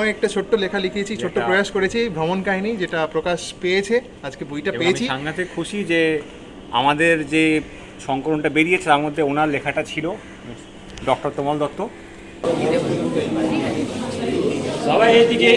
আমি একটা ছোট্ট লেখা লিখেছি ছোট্ট প্রয়াস করেছি ভ্রমণ কাহিনী যেটা প্রকাশ পেয়েছে। আজকে বইটা পেয়েছি। সাংঘাতিক খুশি যে আমাদের যে সংকলনটা বেরিয়েছে তার মধ্যে ওনার লেখাটা ছিল ডক্টর তোমল দত্ত। সবাই এদিকে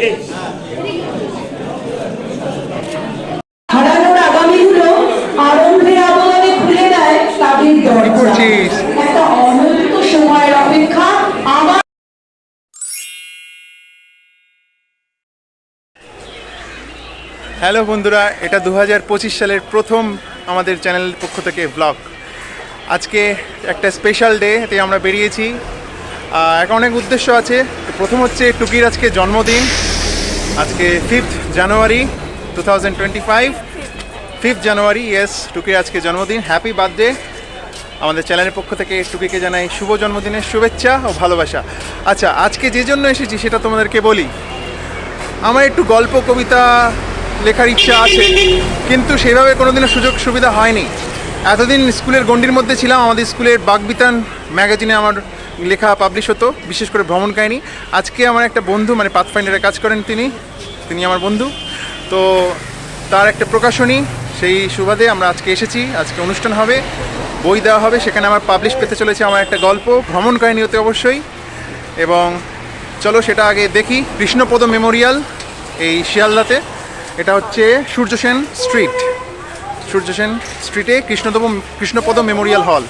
হ্যালো বন্ধুরা, এটা দু হাজার পঁচিশ সালের প্রথম আমাদের চ্যানেলের পক্ষ থেকে ব্লগ আজকে একটা স্পেশাল ডে এতে আমরা বেরিয়েছি। একটা অনেক উদ্দেশ্য আছে। প্রথম হচ্ছে টুকির আজকে জন্মদিন। আজকে fifth January two thousand twenty five fifth January yes টুকির আজকে জন্মদিন। হ্যাপি বার্থডে আমাদের চ্যানেলের পক্ষ থেকে টুকিকে জানাই শুভ জন্মদিনের শুভেচ্ছা ও ভালোবাসা। আচ্ছা আজকে যে জন্য এসেছি সেটা তোমাদেরকে বলি। আমার একটু গল্প, কবিতা লেখার ইচ্ছা আছে, কিন্তু সেভাবে কোনোদিনও সুযোগ সুবিধা হয়নি। এতদিন স্কুলের গণ্ডির মধ্যে ছিলাম, আমাদের স্কুলের বাগবিতান ম্যাগাজিনে আমার লেখা পাবলিশ হতো, বিশেষ করে ভ্রমণ কাহিনী। আজকে আমার একটা বন্ধু মানে পাথফাইন্ডারে কাজ করেন তিনি তিনি আমার বন্ধু। তো তার একটা প্রকাশনী, সেই সুবাদে আমরা আজকে এসেছি, আজকে অনুষ্ঠান হবে, বই দেওয়া হবে, সেখানে আমার পাবলিশ পেতে চলেছে আমার একটা গল্প, ভ্রমণ কাহিনী হতে অবশ্যই। এবং চলো সেটা আগে দেখি, কৃষ্ণপদ মেমোরিয়াল, এই শিয়ালদাতে। এটা হচ্ছে সূর্যসেন স্ট্রিট। সূর্যসেন স্ট্রিটে কৃষ্ণদেব, কৃষ্ণপদ মেমোরিয়াল হল।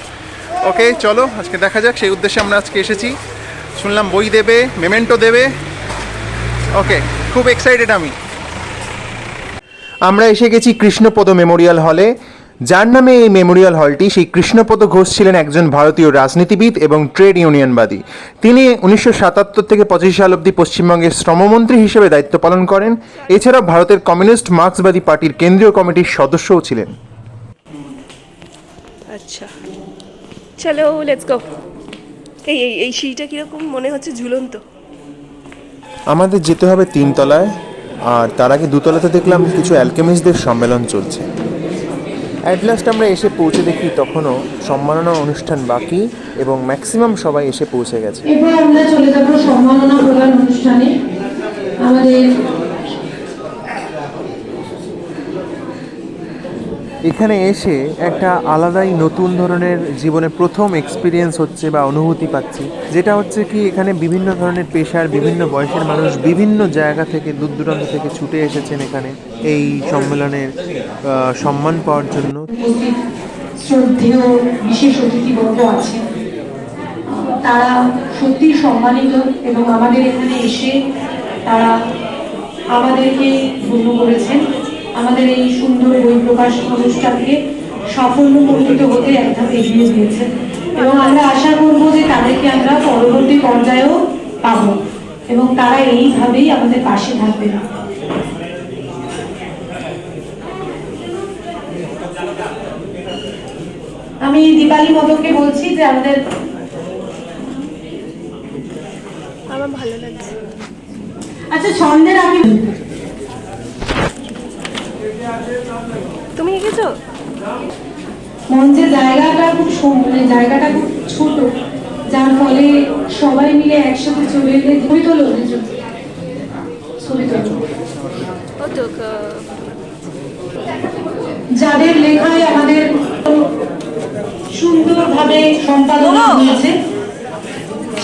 ওকে চলো, আজকে দেখা যাক, সেই উদ্দেশ্যে আমরা আজকে এসেছি। শুনলাম বই দেবে, মেমেন্টো দেবে। ওকে খুব এক্সাইটেড আমি। আমরা এসে গেছি কৃষ্ণপদ মেমোরিয়াল হলে। যার নামে এই মেমোরিয়াল হলটি সেই কৃষ্ণপদ ঘোষ ছিলেন একজন ভারতীয় রাজনীতিবিদ এবং ট্রেড ইউনিয়নবাদী। তিনি উনিশশো সাতাত্তর থেকে পঁচিশ সাল অবধি পশ্চিমবঙ্গের শ্রমমন্ত্রী হিসেবে দায়িত্ব পালন করেন। এছাড়াও ভারতের কমিউনিস্ট মার্ক্সবাদী পার্টির কেন্দ্রীয় কমিটির সদস্যও ছিলেন। আচ্ছা। চলো লেটস গো এই এই এই সিঁড়িটা কীরকম মনে হচ্ছে ঝুলন্ত? আমাদের যেতে হবে তিনতলায় আর তার আগে দুতলাতে দেখলাম কিছু অ্যালকেমিস্টদের সম্মেলন চলছে। অ্যাট লাস্ট আমরা এসে পৌঁছে দেখি তখনও সম্মাননা অনুষ্ঠান বাকি এবং ম্যাক্সিমাম সবাই এসে পৌঁছে গেছে। আমরা চলে যাব সম্মাননা প্রদান অনুষ্ঠানে। আমাদের এখানে এসে একটা আলাদাই নতুন ধরনের জীবনে প্রথম এক্সপিরিয়েন্স হচ্ছে বা অনুভূতি পাচ্ছি। যেটা হচ্ছে কি, এখানে বিভিন্ন ধরনের পেশার বিভিন্ন বয়সের মানুষ বিভিন্ন জায়গা থেকে দূর দূরান্ত থেকে ছুটে এসেছেন এখানে এই সম্মেলনের সম্মান পাওয়ার জন্য। তারা সত্যি সম্মানিত এবং আমাদের এখানে এসে তারা আমাদেরকে করেছেন। আমাদের এই সুন্দর বই প্রকাশ অনুষ্ঠানকে সাফল্যমণ্ডিত হতে এক ধাপ এগিয়ে দিয়েছেন এবং আমরা আশা করব যে তাদেরকে আমরা পরবর্তী পর্যায়েও পাবো এবং তারা এইভাবেই আমাদের পাশে থাকবেন আমি দীপালি মদককে বলছি যে আমাদের আমার ভালো লাগছে। আচ্ছা ছন্দের আগে তুমি এঁকেছো মঞ্চের জায়গাটা খুব সম- মানে জায়গাটা খুব ছোট যার ফলে সবাই মিলে একসাথে চলে এলে ছবি তোলো ছবি তোলো। যাদের লেখায় আমাদের সুন্দরভাবে সম্পাদনা হয়েছে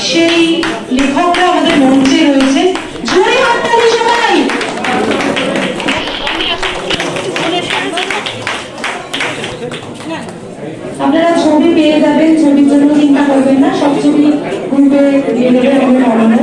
সেই লেখকরা আমাদের মঞ্চে আপনারা ছবি পেয়ে যাবেন, ছবির জন্য চিন্তা করবেন না, সব ছবি গ্রুপে দিয়ে দেবে আমাদের পড়ানো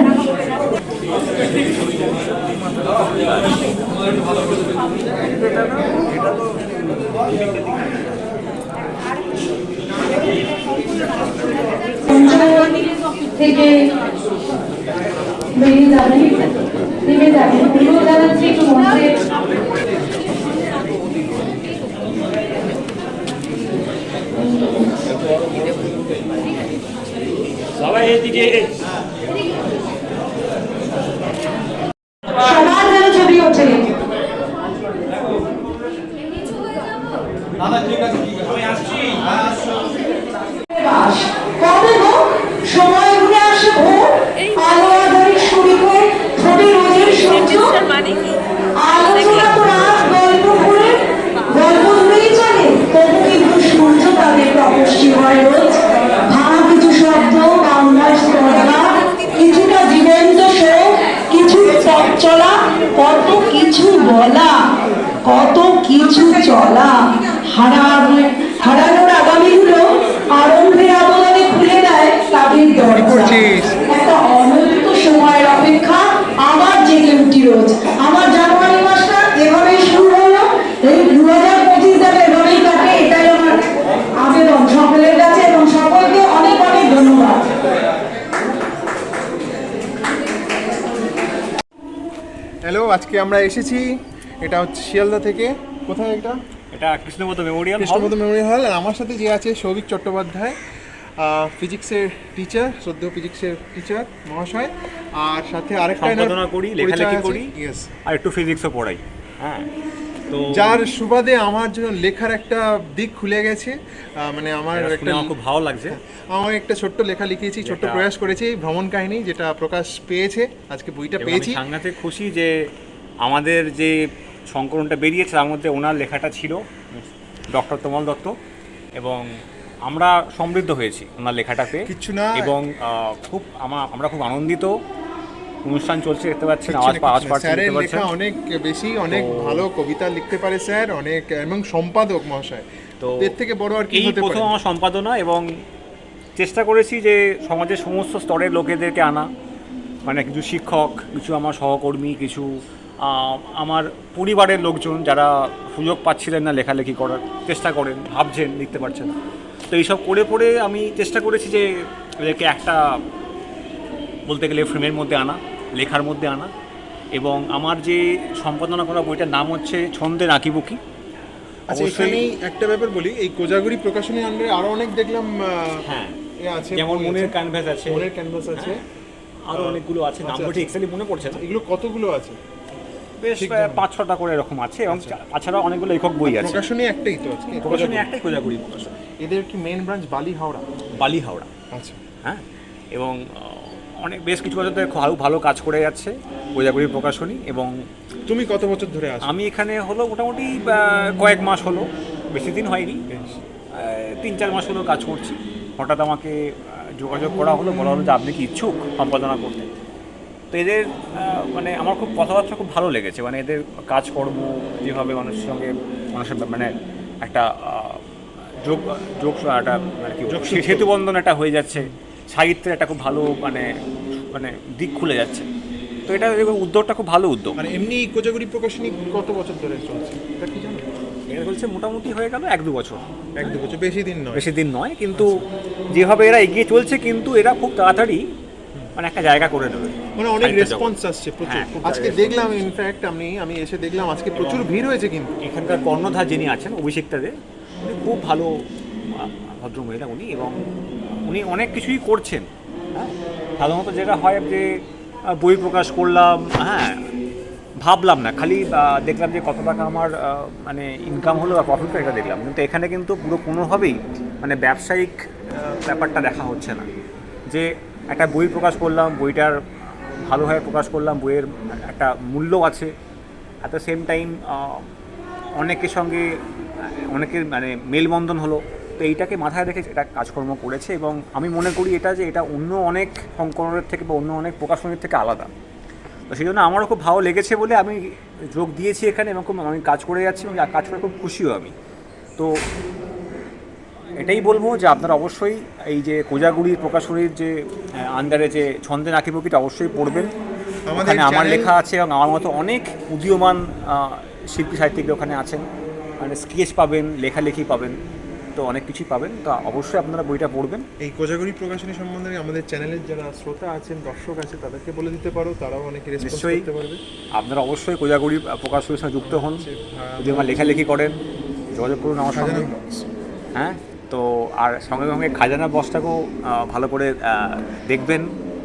থেকে বেরিয়ে যাবেন নেমে যাবেন অনুরোধ জানাচ্ছি একটু মঞ্চে সবাই এদিকে সবার যেন ছবি ওঠে বাস। কবে গো? সময় ঘুরে আসে ভোর, আলো আঁধারি শরীরে ঠোঁটে মানে কি আলোচনা তো রাত গল্প করে গল্প ধরেই চলে তবু কিন্তু সূর্য তাদের তপস্বী হয় রোজ ভাঙা কিছু শব্দ বাংলার স্পর্ধা কিছুটা জীবন্ত শোক কিছু পথ চলা কত কিছু বলা কত কিছু চলা হারানো হারানোর আগামীগুলো আরম্ভের আবদানে খুলে দেয় তাদের দরজা করছিস? একটা অনন্ত সময়ের অপেক্ষা আবার জেগে উঠি রোজ আমার জানুয়ারি মাসটা এভাবেই শুরু হলো এই দু হাজার পঁচিশ সালে এভাবেই কাটে এটাই আমার আবেদন সকলের কাছে এবং সকলকে অনেক অনেক ধন্যবাদ হ্যালো আজকে আমরা এসেছি এটা হচ্ছে শিয়ালদা থেকে। কোথায় এটা? এটা কৃষ্ণপদ মেমোরিয়াল কৃষ্ণপদ মেমোরিয়াল হল আর আমার সাথে যে আছে সৌভিক চট্টোপাধ্যায় ফিজিক্সের টিচার সদ্য ফিজিক্সের টিচার মহাশয়। আর সাথে আরেকটা সম্পাদনা করি লেখালেখি করি ইয়েস আর একটু ফিজিক্সও পড়াই। হ্যাঁ তো যার সুবাদে আমার জন্য লেখার একটা দিক খুলে গেছে। মানে আমার একটা আমার খুব ভালো লাগছে। আমি একটা ছোট্ট লেখা লিখেছি ছোট্ট প্রয়াস করেছি ভ্রমণ কাহিনী যেটা প্রকাশ পেয়েছে। আজকে বইটা পেয়েছি। সাংঘাতিক খুশি যে আমাদের যে সংকলনটা বেরিয়েছে তার মধ্যে ওনার লেখাটা ছিল ডক্টর তোমল দত্ত এবং আমরা সমৃদ্ধ হয়েছি ওনার লেখাটাতে। কিচ্ছু না। এবং খুব আমা আমরা খুব আনন্দিত। অনুষ্ঠান চলছে দেখতে পাচ্ছেন আওয়াজ আওয়াজ স্যারের লেখা অনেক বেশি অনেক ভালো কবিতা লিখতে পারে স্যার অনেক এবং সম্পাদক মহাশয়। তো এর থেকে বড় আর কি হতে প্রথম আমার সম্পাদনা এবং চেষ্টা করেছি যে সমাজের সমস্ত স্তরের লোকেদেরকে আনা। মানে কিছু শিক্ষক কিছু আমার সহকর্মী কিছু আমার পরিবারের লোকজন যারা সুযোগ পাচ্ছিলেন না লেখালেখি করার চেষ্টা করেন ভাবছেন লিখতে পারছেন তো এইসব করে পড়ে আমি চেষ্টা করেছি যে এদেরকে একটা বলতে গেলে ফ্রেমের মধ্যে আনা লেখার মধ্যে আনা। এবং আমার যে সম্পাদনা করা বইটার নাম হচ্ছে ছন্দে নাকিবুকি। আচ্ছা এখানেই একটা ব্যাপার বলি এই কোজাগুড়ি প্রকাশনী আন্ডারে আরও অনেক দেখলাম হ্যাঁ আছে যেমন মনের ক্যানভাস আছে। মনের ক্যানভাস আছে। আরও অনেকগুলো আছে নাম আচ্ছা, এক্সালি মনে পড়ছে না। এগুলো কতগুলো আছে? বেশ। পাঁচ ছটা করে এরকম আছে এবং তাছাড়া অনেকগুলো লেখক বই আছে। প্রকাশনী একটাই তো আজকে। প্রকাশনী একটাই কোজাগুড়ি প্রকাশনী এদের কি মেন ব্রাঞ্চ বালি হাওড়া? বালি হাওড়া। আচ্ছা। হ্যাঁ এবং অনেক বেশ কিছু বছর ধরে ভালো ভালো কাজ করে যাচ্ছে কোজাগুড়ি প্রকাশনী এবং তুমি কত বছর ধরে আছো? আমি এখানে হলো মোটামুটি কয়েক মাস হলো। বেশি দিন হয়নি। তিন চার মাস হলো কাজ করছি। হঠাৎ আমাকে যোগাযোগ করা হলো বলা হলো যে আপনি কি ইচ্ছুক সম্পাদনা করতে? তো এদের মানে আমার খুব কথাবার্তা খুব ভালো লেগেছে। মানে এদের কাজকর্ম যেভাবে মানুষের সঙ্গে মানুষের মানে একটা যোগ যোগ একটা মানে কি বলব, সে- সেতু বন্ধন একটা হয়ে যাচ্ছে। সাহিত্যের একটা খুব ভালো মানে মানে দিক খুলে যাচ্ছে। তো এটা উদ্যোগটা খুব ভালো উদ্যোগ। মানে এমনি কোজাগুড়ি প্রকাশনী কত বছর ধরে চলছে? এটা কি জানো? এটা মোটামুটি হয়ে গেল এক দু বছর। এক দু বছর বেশি দিন নয়। বেশি দিন নয় কিন্তু যেভাবে এরা এগিয়ে চলছে কিন্তু এরা খুব তাড়াতাড়ি মানে একটা জায়গা করে নেবে মানে অনেক রেসপন্স আসছে প্রচুর। হ্যাঁ, আজকে দেখলাম ইনফ্যাক্ট আমি আমি এসে দেখলাম আজকে প্রচুর ভিড় হয়েছে কিন্তু। এখানকার কর্ণধার যিনি আছেন অভিষেকটা দে উনি খুব ভালো আহ, ভদ্র মহিলা উনি এবং উনি অনেক কিছুই করছেন। হ্যাঁ সাধারণত যেটা হয় যে বই প্রকাশ করলাম হ্যাঁ ভাবলাম না খালি দেখলাম যে কত টাকা আমার মানে ইনকাম হলো বা প্রফিট এটা দেখলাম। কিন্তু এখানে কিন্তু পুরো কোনোভাবেই মানে ব্যবসায়িক ব্যাপারটা দেখা হচ্ছে না। যে একটা বই প্রকাশ করলাম, বইটার ভালোভাবে প্রকাশ করলাম, বইয়ের একটা মূল্য আছে। অ্যাট দ্য সেম টাইম অনেকের সঙ্গে, অনেকের মানে মেলবন্ধন হলো। তো এইটাকে মাথায় রেখে এটা কাজকর্ম করেছে এবং আমি মনে করি এটা যে এটা অন্য অনেক সংকলনের থেকে বা অন্য অনেক প্রকাশনীর থেকে আলাদা। তো সেই জন্য আমারও খুব ভালো লেগেছে বলে আমি যোগ দিয়েছি এখানে এবং খুব আমি কাজ করে যাচ্ছি এবং কাজ করে খুব খুশিও আমি। তো এটাই বলব যে আপনারা অবশ্যই এই যে কোজাগুড়ির প্রকাশনীর যে আন্ডারে যে ছন্দে নাকিবুকিটা অবশ্যই পড়বেন। ওখানে আমার লেখা আছে এবং আমার মতো অনেক উদীয়মান শিল্পী সাহিত্যিকরা ওখানে আছেন। মানে স্কেচ পাবেন লেখালেখি পাবেন তো অনেক কিছুই পাবেন। তো অবশ্যই আপনারা বইটা পড়বেন। এই কোজাগুড়ি প্রকাশনী সম্বন্ধে আমাদের চ্যানেলের যারা শ্রোতা আছেন দর্শক আছে তাদেরকে বলে দিতে পারো তারাও অনেক রেসপন্স নিশ্চয়ই। করতে পারবে। আপনারা অবশ্যই কোজাগুড়ি প্রকাশনীর সঙ্গে যুক্ত হন। যদি আমার লেখালেখি করেন যোগাযোগ করুন আমার সঙ্গে। box। হ্যাঁ? তো আর সঙ্গে সঙ্গে খাজানা বসটাকেও ভালো করে দেখবেন।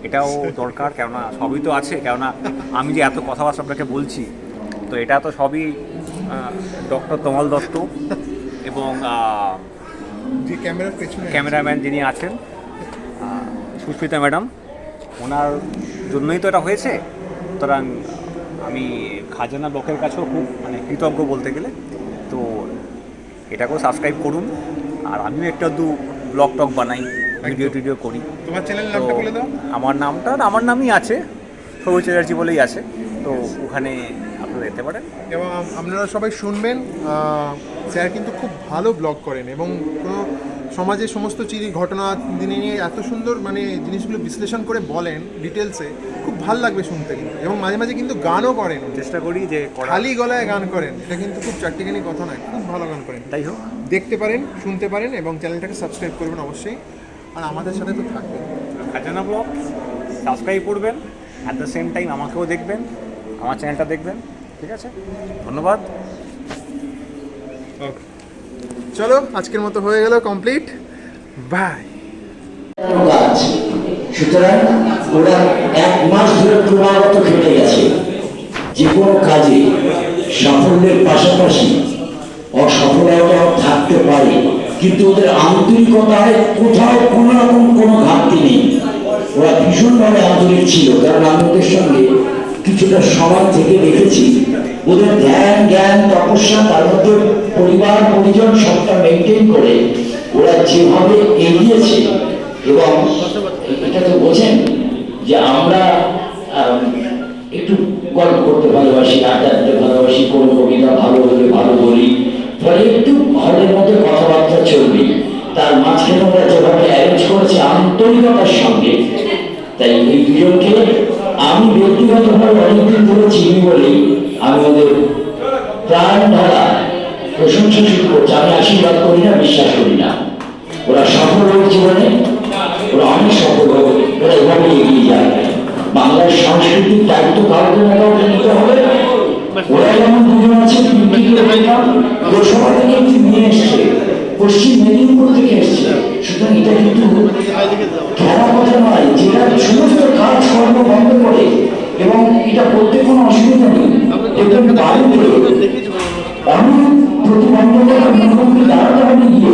এটাও দরকার কেননা সবই তো আছে কেননা আমি যে এত কথাবার্তা আপনাকে বলছি তো এটা তো সবই ডক্টর তমল দত্ত এবং যে ক্যামেরার পেছনে ক্যামেরাম্যান যিনি আছেন সুস্মিতা ম্যাডাম ওনার জন্যই তো এটা হয়েছে। সুতরাং আমি খাজানা ব্লকের কাছেও খুব মানে কৃতজ্ঞ বলতে গেলে। তো এটাকেও সাবস্ক্রাইব করুন। আর আমিও একটা দু ব্লগ টক বানাই ভিডিও টিডিও করি। তোমার চ্যানেল নামটা বলে দাও। আমার নামটা আমার নামই আছে সবুজ চ্যাটার্জি বলেই আছে। তো ওখানে আপনারা যেতে পারেন। এবং আপনারা সবাই শুনবেন স্যার কিন্তু খুব ভালো ব্লগ করেন এবং কোনো সমাজের সমস্ত চিরি ঘটনা দিনে নিয়ে এত সুন্দর মানে জিনিসগুলো বিশ্লেষণ করে বলেন ডিটেলসে খুব ভালো লাগবে শুনতে কিন্তু। এবং মাঝে মাঝে কিন্তু গানও করেন। চেষ্টা করি যে খালি গলায় গান করেন। এটা কিন্তু খুব চারটিখানি কথা নয় খুব ভালো গান করেন। তাই হোক। দেখতে পারেন শুনতে পারেন এবং চ্যানেলটাকে সাবস্ক্রাইব করবেন অবশ্যই। আর আমাদের সাথে তো থাকবেন খাজানা ব্লগ সাবস্ক্রাইব করবেন অ্যাট দ্য সেম টাইম আমাকেও দেখবেন আমার চ্যানেলটা দেখবেন ঠিক আছে? ধন্যবাদ। ওকে চলো, আজকের মতো হয়ে গেল কমপ্লিট বাই সুতরাং ওরা এক মাস ধরে ক্রমাগত খেটে গেছে। যে কোনো কাজে সাফল্যের পাশাপাশি অসফলতাও থাকতে পারে। কিন্তু ওদের আন্তরিকতায় কোথাও কোনো রকম কোনো ঘাটতি নেই। ওরা ভীষণভাবে আন্তরিক ছিল, কারণ আমি সঙ্গে কিছুটা সময় থেকে দেখেছি। ওদের ধ্যান জ্ঞান তপস্যা তার মধ্যে পরিবার পরিজন সবটা মেনটেন করে ওরা যেভাবে এগিয়েছে এবং এটা তো বোঝেন যে আমরা আম, একটু গল্প করতে ভালোবাসি আড্ডা দিতে ভালোবাসি কোন কবিতা ভালো হলে ভালো বলি ফলে একটু হলের মধ্যে কথাবার্তা চলবে। তার মাঝখানে ওরা যেভাবে অ্যারেঞ্জ করেছে আন্তরিকতার সঙ্গে। তাই এই দুজনকে আমি ব্যক্তিগত ব্যক্তিগতভাবে অনেকদিন ধরে চিনি বলেই আমি ওদের প্রাণ ঢালা প্রশংসা শুরু করছি, আমি আশীর্বাদ করি না, বিশ্বাস করি না। ওরা সফল হোক জীবনে, ওরা অনেক সফল হবে ওরা এভাবে এগিয়ে যায়। বাংলার সাংস্কৃতিক দায়িত্ব কাউকে না কাউকে নিতে হবে। ওরা যেমন দুজন আছে থেকে নিয়ে এসছে। পশ্চিম মেদিনীপুর থেকে এসছে। সুতরাং এটা কিন্তু খেলা কথা নয়, যেটা সমস্ত কাজ কর্ম বন্ধ করে এবং এটা করতে কোনো অসুবিধা নেই। দেখবেন বাড়িতে অনেক প্রতিবন্ধকতা মুখোমুখি দাঁড়াতে হবে গিয়ে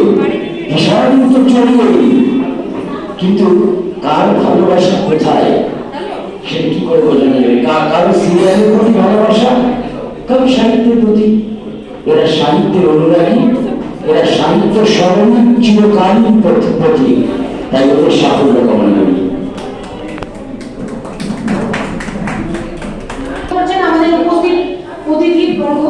সারাদিন তো চলিয়ে কিন্তু কার ভালোবাসা কোথায়? সেটা কি করে বোঝানো যাবে? কারও সিরিয়ালের প্রতি ভালোবাসা? কারও সাহিত্যের প্রতি? এরা সাহিত্যের অনুরাগী। এরা সাহিত্য স্মরণী চিরকালীন প্রতি- প্রতীক তাই ওদের সাফল্য কামনা করছেন আমাদের উপস্থিত অতিথি বর্গ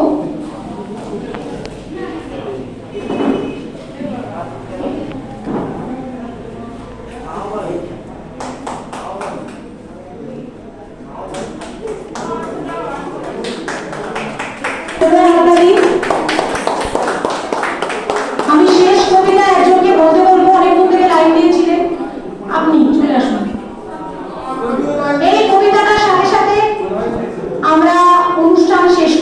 আমি শেষ কবিতা একজনকে বলতে বলব অনেকক্ষণ থেকে লাইন দিয়েছিলেন আপনি চলে আসুন এই কবিতাটার সাথে সাথে আমরা অনুষ্ঠান শেষ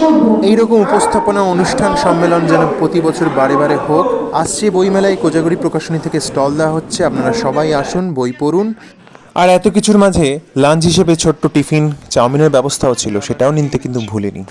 করব এইরকম উপস্থাপনা অনুষ্ঠান সম্মেলন যেন প্রতি বছর বারে বারে হোক আসছে বইমেলায় কোজাগরি প্রকাশনী থেকে স্টল দেওয়া হচ্ছে, আপনারা সবাই আসুন, বই পড়ুন। আর এত কিছুর মাঝে লাঞ্চ হিসেবে ছোট্ট টিফিন, চাউমিনের ব্যবস্থাও ছিল, সেটাও নিতে কিন্তু ভুলিনি।